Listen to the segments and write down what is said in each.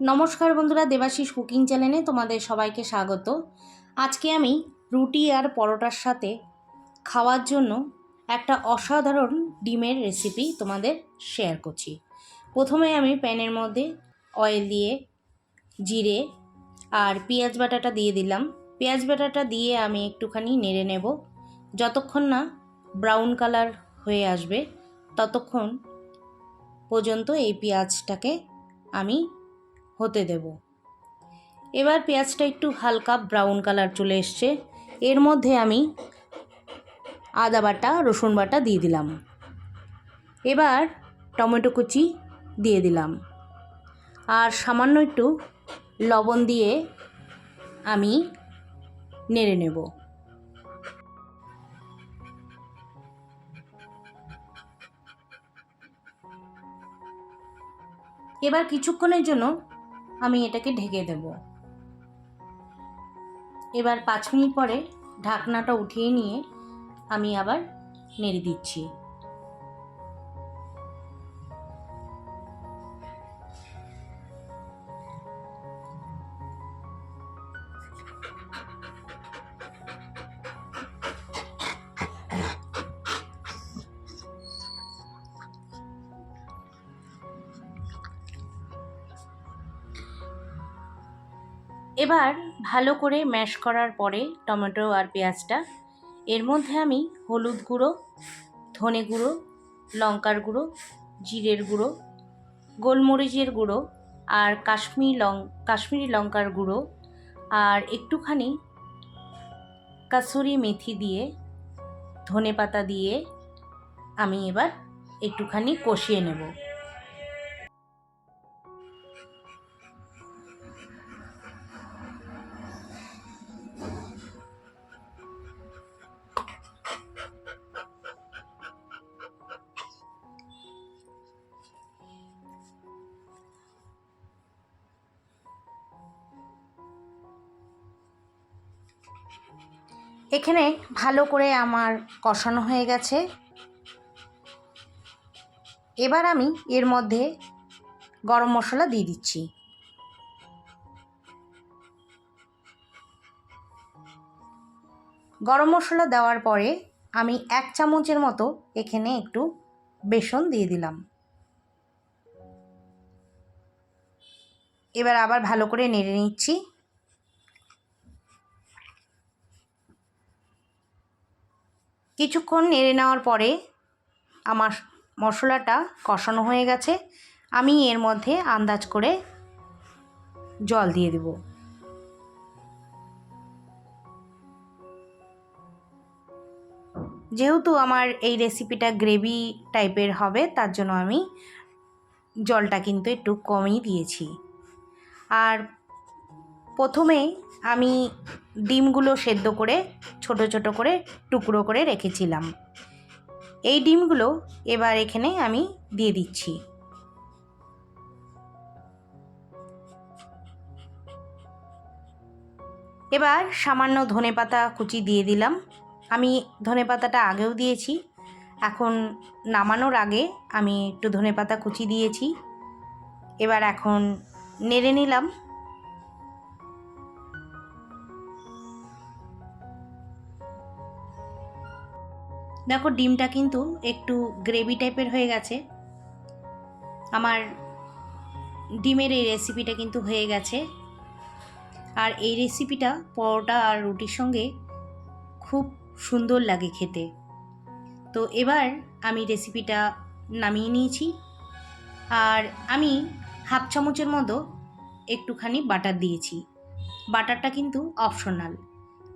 নমস্কার বন্ধুরা, দেবাশিস কুকিং চ্যানেলে তোমাদের সবাইকে স্বাগত। আজকে আমি রুটি আর পরোটার সাথে খাওয়ার জন্য একটা অসাধারণ ডিমের রেসিপি তোমাদের শেয়ার করছি। প্রথমে আমি প্যানের মধ্যে অয়েল দিয়ে জিরে আর পেঁয়াজ বাটাটা দিয়ে দিলাম। পেঁয়াজ বাটাটা দিয়ে আমি একটুখানি নেড়ে নেব। যতক্ষণ না ব্রাউন কালার হয়ে আসবে, ততক্ষণ পর্যন্ত এই পেঁয়াজটাকে আমি হতে দেব। এবার পেঁয়াজটা একটু হালকা ব্রাউন কালার চলে এসছে। এর মধ্যে আমি আদা বাটা, রসুন বাটা দিয়ে দিলাম। এবার টমেটো কুচি দিয়ে দিলাম। আর সামান্য একটু লবণ দিয়ে আমি নেড়ে নেব। এবার কিছুক্ষণের জন্য আমি এটাকে ঢেকে দেব। এবার পাঁচ মিনিট পরে ঢাকনাটা উঠিয়ে নিয়ে আমি আবার নেড়ে দিচ্ছি। এবার ভালো করে ম্যাশ করার পরে টমেটো আর পেঁয়াজটা। এর মধ্যে আমি হলুদ গুঁড়ো, ধনে গুঁড়ো, লঙ্কার গুঁড়ো, জিরের গুঁড়ো, গোলমরিচের গুঁড়ো আর কাশ্মীর লং, কাশ্মীরি লঙ্কার গুঁড়ো আর একটুখানি কাসুরি মেথি দিয়ে ধনে পাতা দিয়ে আমি এবার একটুখানি কষিয়ে নেব। এখানে ভালো করে আমার কষানো হয়ে গেছে। এবার আমি এর মধ্যে গরম মশলা দিয়ে দিচ্ছি। গরম মশলা দেওয়ার পরে আমি এক চামচের মতো এখানে একটু বেসন দিয়ে দিলাম। এবার আবার ভালো করে নেড়ে নিচ্ছি। কিছুক্ষণ নেড়ে নেওয়ার পরে আমার মশলাটা কষানো হয়ে গেছে, আমি এর মধ্যে আন্দাজ করে জল দিয়ে দেব। যেহেতু আমার এই রেসিপিটা গ্রেভি টাইপের হবে, তার জন্য আমি জলটা কিন্তু একটু কমই দিয়েছি। আর প্রথমে আমি ডিমগুলো সেদ্ধ করে, ছোট ছোট করে, টুকরো করে রেখেছিলাম। এই ডিমগুলো এবার এখানে আমি দিয়ে দিচ্ছি। এবার সামান্য ধনে পাতা কুচি দিয়ে দিলাম। আমি ধনে পাতাটা আগেও দিয়েছি। এখন নামানোর আগে আমি একটু ধনে পাতা কুচি দিয়েছি। এবার এখন নেড়ে নিলাম। দেখো, ডিমটা কিন্তু একটু গ্রেভি টাইপের হয়ে গেছে। আমার ডিমের এই রেসিপিটা কিন্তু হয়ে গেছে। আর এই রেসিপিটা পরোটা আর রুটির সঙ্গে খুব সুন্দর লাগে খেতে। তো এবার আমি রেসিপিটা নামিয়ে নিয়েছি। আর আমি হাফ চামচের মতো একটুখানি বাটার দিয়েছি। বাটারটা কিন্তু অপশনাল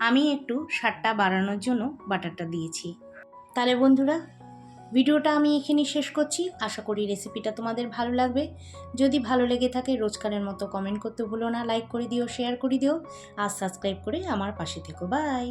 আমি একটু স্বাদটা বাড়ানোর জন্য বাটারটা দিয়েছি। তাহলে বন্ধুরা, ভিডিওটা আমি এখানে শেষ করছি। আশা করি রেসিপিটা তোমাদের ভালো লাগবে। যদি ভালো লেগে থাকে রোজকারের মতো কমেন্ট করতে ভুলো না লাইক করে দিও শেয়ার করে দিও, আর সাবস্ক্রাইব করে আমার পাশে থেকো। বাই